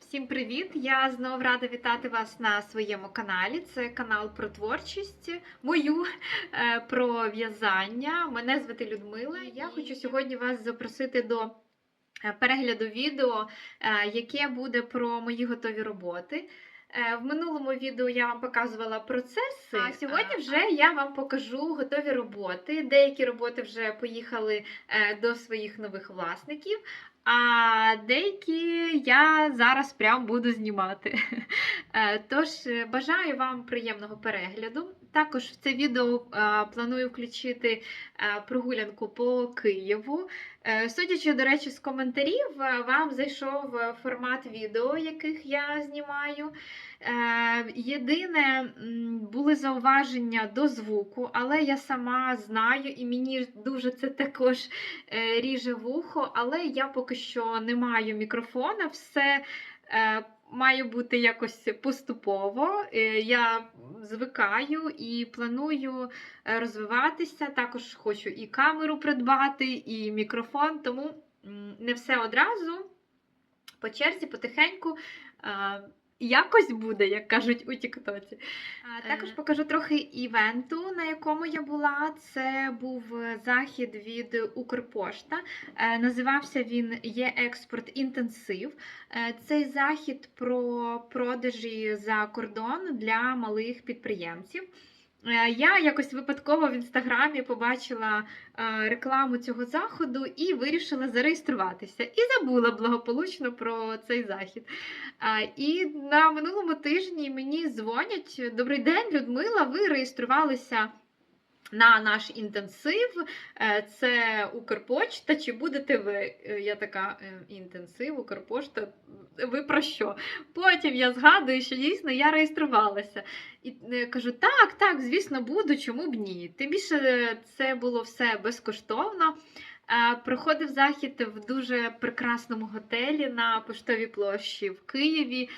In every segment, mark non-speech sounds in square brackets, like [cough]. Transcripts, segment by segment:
Всім привіт! Я знову рада вітати вас на своєму каналі. Це канал про творчість, мою е, про в'язання. Мене звати Людмила. Я хочу сьогодні вас запросити до е, перегляду відео, е, яке буде про мої готові роботи. В минулому відео я вам показувала процеси, а сьогодні вже я вам покажу готові роботи. Деякі роботи вже поїхали до своїх нових власників, а деякі я зараз прям буду знімати. [laughs] Е, Тож е, бажаю вам приємного перегляду. Також в це відео е, планую включити прогулянку по Києву. Е, Судячи, до речі, з коментарів, е, вам зайшов е, формат відео, яких я знімаю. Єдине, були зауваження до звуку, але я сама знаю, і мені дуже це також ріже вухо, але я поки що не маю мікрофона, все має бути якось поступово. Е, Я звикаю і планую е, розвиватися. Також хочу і камеру придбати, і мікрофон, тому не все одразу. По черзі, потихеньку. Е, Якось буде, як кажуть у Тіктоці. А, Також Е. покажу трохи івенту, на якому я була. Це був е, захід від Укрпошта. Е, Називався він Є експорт інтенсив. Е, Цей захід про продажі за кордон для малих підприємців. Е, Я якось випадково в інстаграмі побачила е, рекламу цього заходу і вирішила зареєструватися. І забула благополучно про цей захід. І на минулому тижні мені дзвонять: Добрий день, Людмила, ви реєструвалися. На наш інтенсив, Е, це Укрпочта. Чи будете ви? Е, Я така «Е, інтенсив, Укрпошта. Ви про що? Потім я згадую, що дійсно я реєструвалася. І кажу: так, так, звісно, буду, чому б ні. Тим більше це було все безкоштовно. Проходив захід в дуже прекрасному готелі на Поштовій площі в Києві.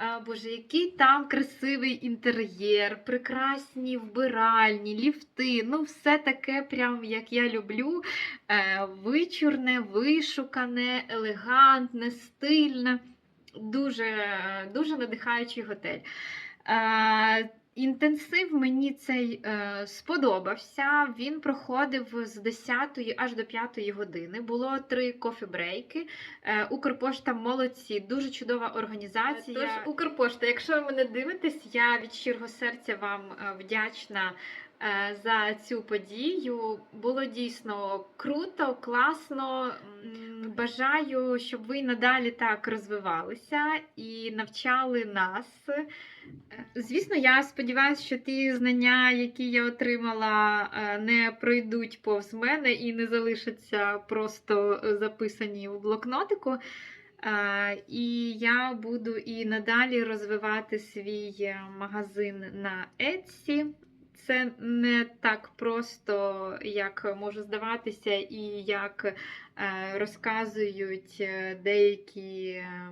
Е, Боже, який там красивий інтер'єр, прекрасні вбиральні, ліфти. Ну, все таке, прям як я люблю. Е, Вичурне, вишукане, елегантне, стильне. Дуже, дуже надихаючий готель. Е, Інтенсив мені цей е, сподобався. Він проходив з 10 аж до 5 години. Було три кофі-брейки. Е, Укрпошта молодці, дуже чудова організація. Тож, Укрпошта, якщо ви мене дивитесь, я від щирого серця вам е, вдячна. Е, За цю подію було дійсно круто, класно. Бажаю, щоб ви надалі так розвивалися і навчали нас. Е, Звісно, я сподіваюся, що ті знання, які я отримала, е, не пройдуть повз мене і не залишаться просто записані в блокнотику. І я буду і надалі розвивати свій магазин на Etsy. Це не так просто, як може здаватися, і як е, розказують е, деякі е,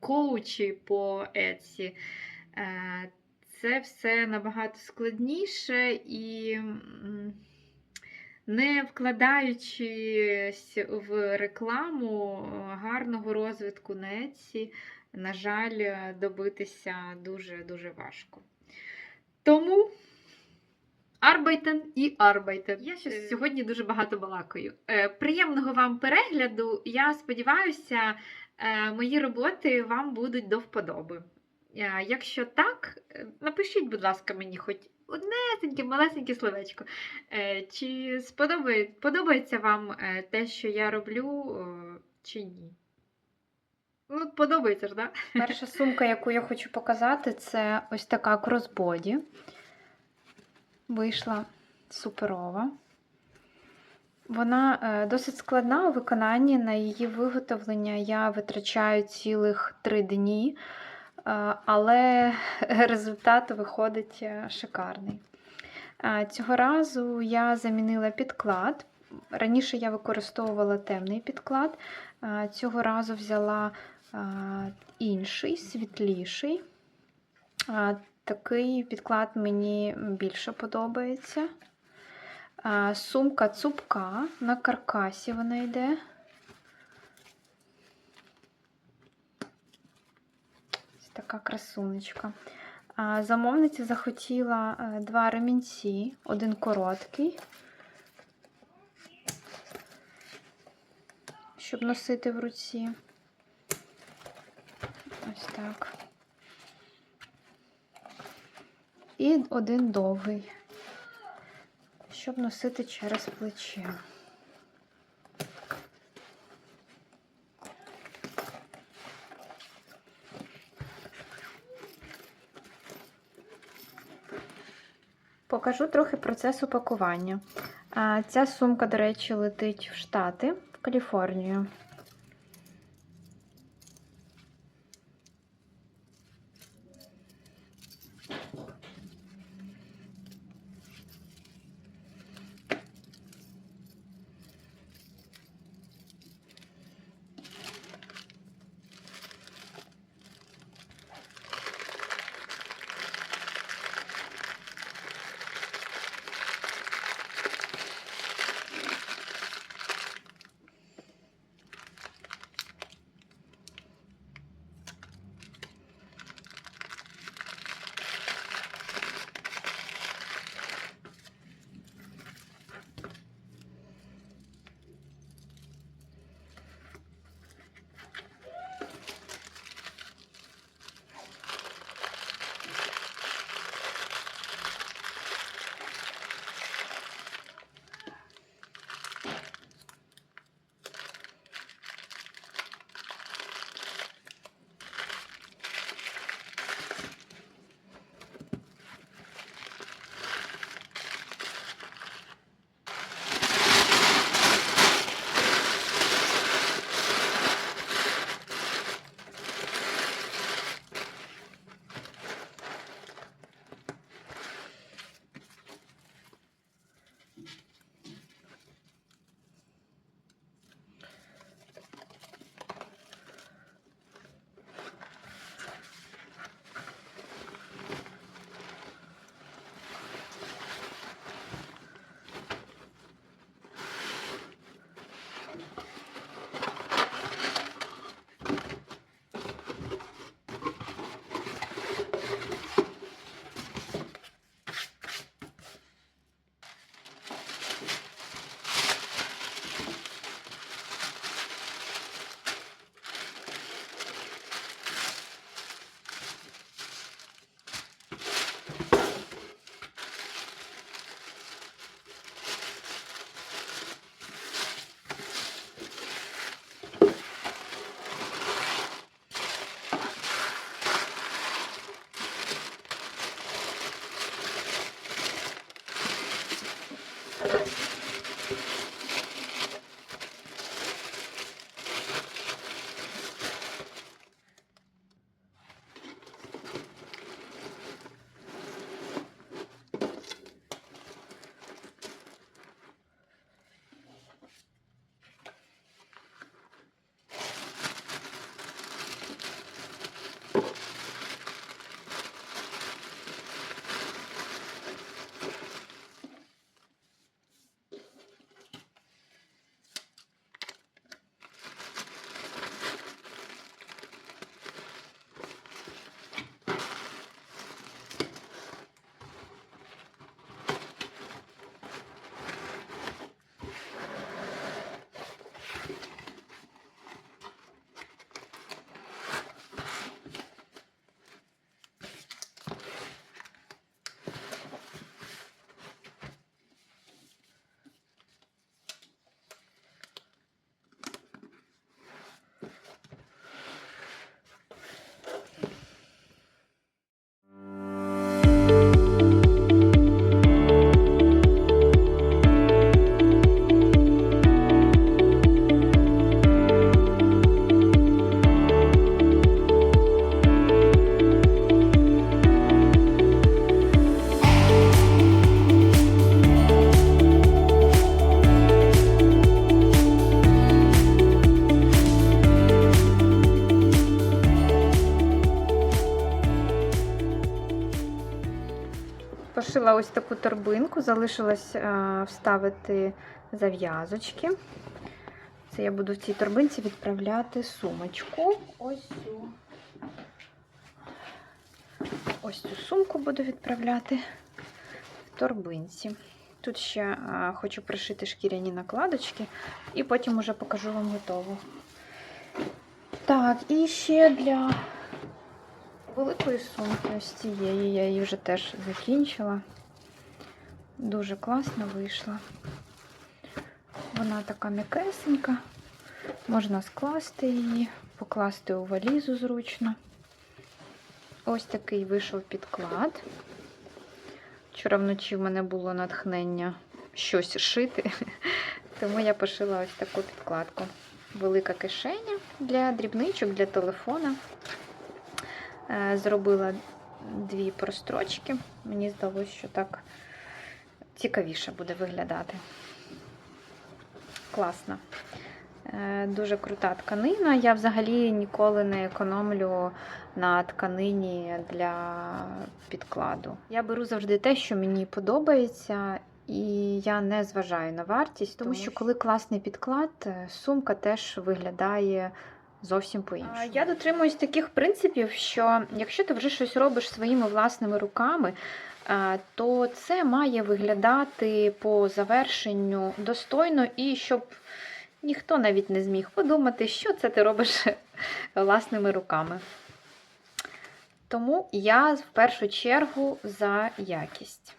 коучі по Etsy. Е, Це все набагато складніше і не вкладаючись в рекламу гарного розвитку на Etsy, на жаль, добитися дуже-дуже важко. Тому Арбайтен і Арбайтен. Я щось сьогодні дуже багато балакаю. Е, Приємного вам перегляду. Я сподіваюся, е, мої роботи вам будуть до вподоби. Е, Якщо так, е, напишіть, будь ласка, мені хоч однесеньке, малесеньке словечко. Е, Чи сподобає, подобається вам е, те, що я роблю, е, чи ні? Ну, подобається ж, так? Да? Перша сумка, яку я хочу показати, це ось така кросбоді. Вийшла суперова. Вона е, досить складна у виконанні. На її виготовлення я витрачаю цілих три дні, е, але [laughs] результат виходить е, шикарний. Цього разу я замінила підклад. Раніше я використовувала темний підклад, цього разу взяла інший, світліший. Такий підклад мені більше подобається. Сумка цупка, на каркасі вона йде. Ось така красуночка. Замовниця захотіла е, два ремінці, один короткий, щоб носити в руці. Ось так. І один довгий, щоб носити через плече. Покажу трохи процес упакування. Ця сумка, до речі, летить в Штати, в Каліфорнію. Пошила ось таку торбинку, залишилось е, вставити зав'язочки. Це я буду в цій торбинці відправляти сумочку. Ось цю. ось цю сумку буду відправляти в торбинці. Тут ще хочу пришити шкіряні накладочки, і потім уже покажу вам готову. Так, і ще для великої сумки, ось цієї, я її вже теж закінчила. Дуже класно вийшла. Вона така м'якесенька. Можна скласти її, покласти у валізу зручно. Ось такий вийшов підклад. Вчора вночі в мене було натхнення щось шити, [laughs] тому я пошила ось таку підкладку. Велика кишеня для дрібничок, для телефона. Е, Зробила дві прострочки. Мені здалося, що так цікавіше буде виглядати. Класно. Е, Дуже крута тканина. Я взагалі ніколи не економлю на тканині для підкладу. Я беру завжди те, що мені подобається, і я не зважаю на вартість, тому що коли класний підклад, е, сумка теж виглядає зовсім по-іншому. Я дотримуюсь таких принципів, що якщо ти вже щось робиш своїми власними руками, е, то це має виглядати по завершенню достойно і щоб ніхто навіть не зміг подумати, що це ти робиш [laughs] власними руками. Тому я в першу чергу за якість.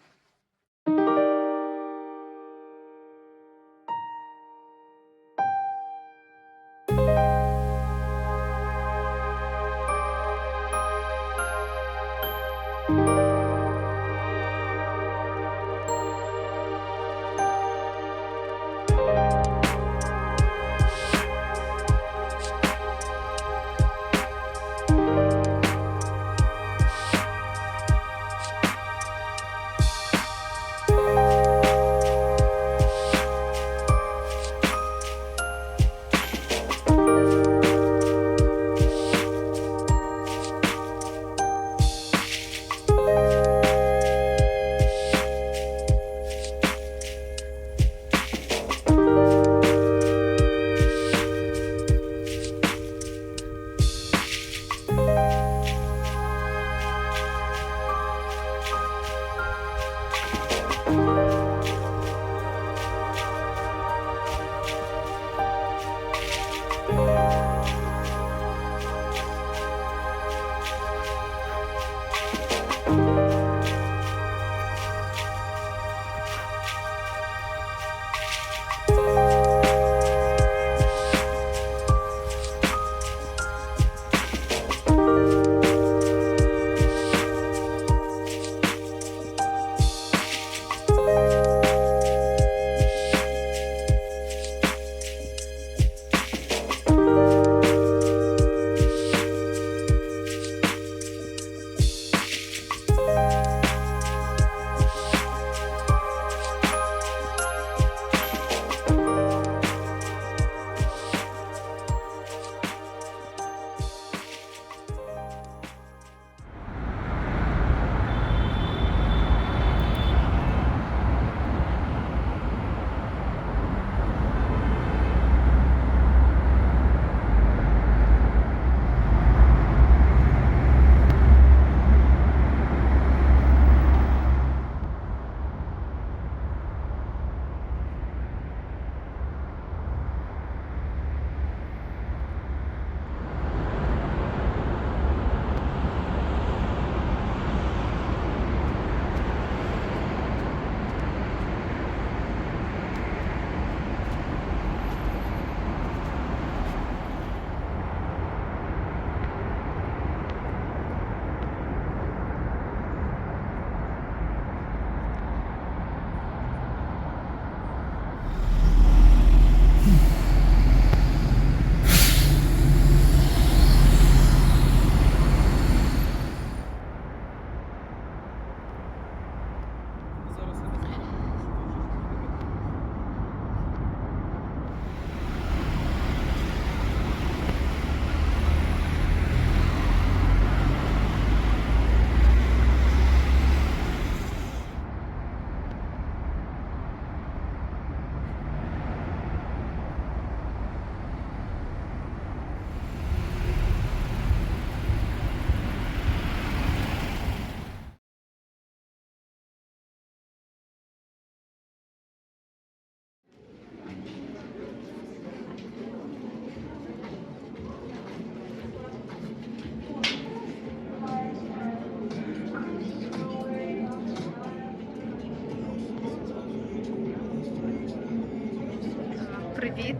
Привіт!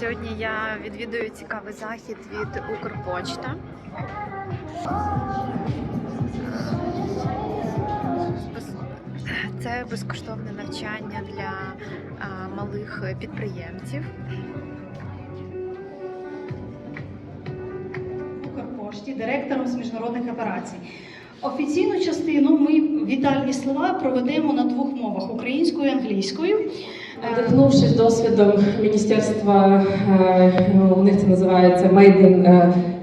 Сьогодні я відвідую цікавий захід від Укрпочта. Це безкоштовне навчання для малих підприємців. Укрпошті, директором з міжнародних операцій. Офіційну частину ми вітальні слова проведемо на двох мовах українською і англійською. Е, Надихнувшись досвідом міністерства, е, у них це називається Made in,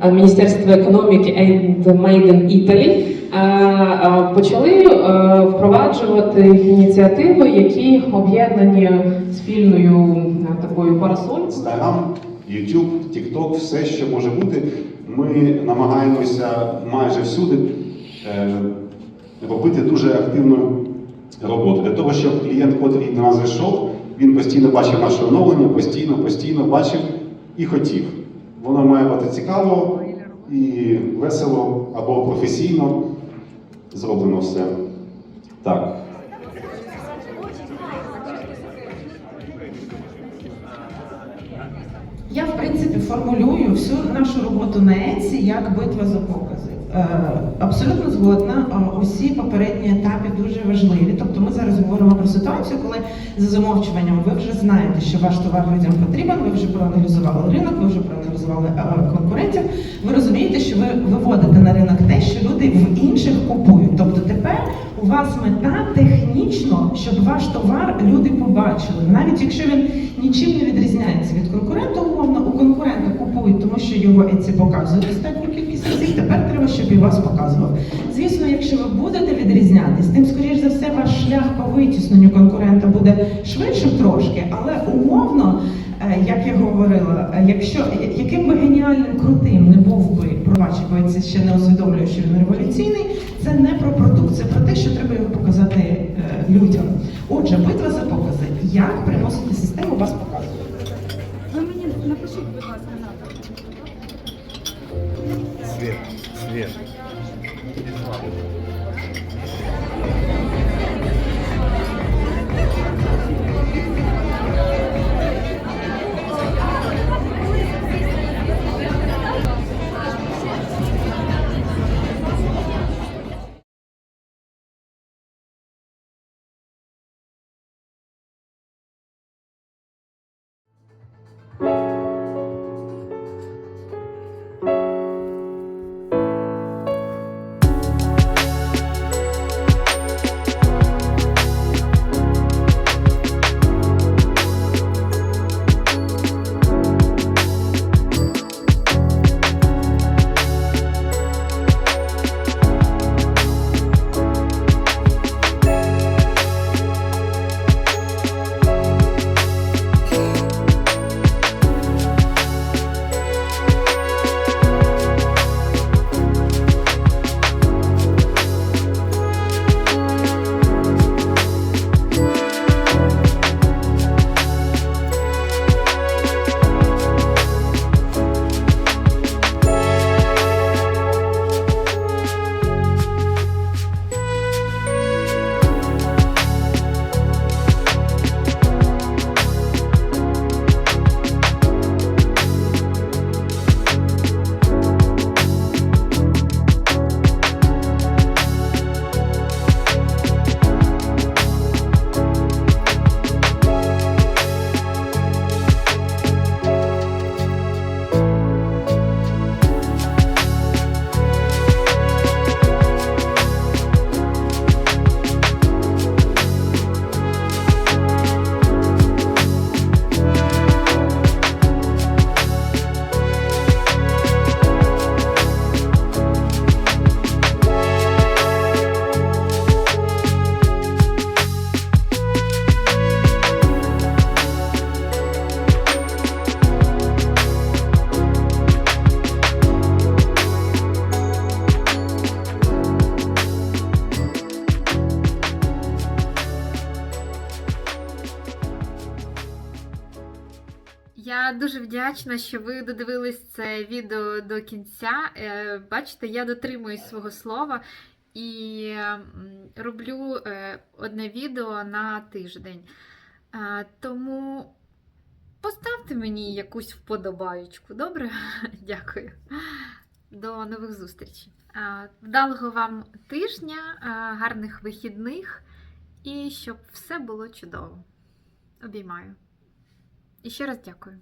е, Міністерство економіки and Made in Italy, е, е, почали е, впроваджувати ініціативи, які об'єднані спільною е, такою парасолькою. Інстаграм, YouTube, TikTok, все, що може бути. Ми намагаємося майже всюди е, робити дуже активну роботу для того, щоб клієнт, котрий до нас зайшов, він постійно бачив наше оновлення, постійно, постійно бачив і хотів. Воно має бути цікаво і весело або професійно зроблено все. Так. Я, в принципі, формулюю всю нашу роботу на Etsy як битва за покази. Е, абсолютно згодна. Усі попередні етапи дуже важливі. Тобто ми зараз говоримо про ситуацію, коли за замовчуванням ви вже знаєте, що ваш товар людям потрібен, ви вже проаналізували ринок, ви вже проаналізували е, конкурентів. Ви розумієте, що ви виводите на ринок те, що люди в інших купують. Тобто тепер у вас мета технічно, щоб ваш товар люди побачили, навіть якщо він нічим не відрізняється від конкурента, умовно, у конкурента купують, тому що його Etsy показує достатню кількість. Тепер треба, щоб і вас показував. Звісно, якщо ви будете відрізнятись, тим скоріш за все ваш шлях по витісненню конкурента буде швидшим трошки, але умовно. е, Як я говорила, е, якщо яким би геніальним крутим не був би пробач, бо це ще не усвідомлює, що він революційний, це не про продукт, це про те, що треба його показати е, людям. Отже, битва за покази. Як приносити систему вас показує? Ви мені напишіть, будь ласка, на Yes Я дуже вдячна, що ви додивились це відео до кінця. Е, Бачите, я дотримуюсь свого слова і роблю е, одне відео на тиждень. Е, Тому поставте мені якусь вподобаючку, добре? [laughs] Дякую. До нових зустрічей. Вдалого вам тижня, гарних вихідних і щоб все було чудово. Обіймаю. І ще раз дякую.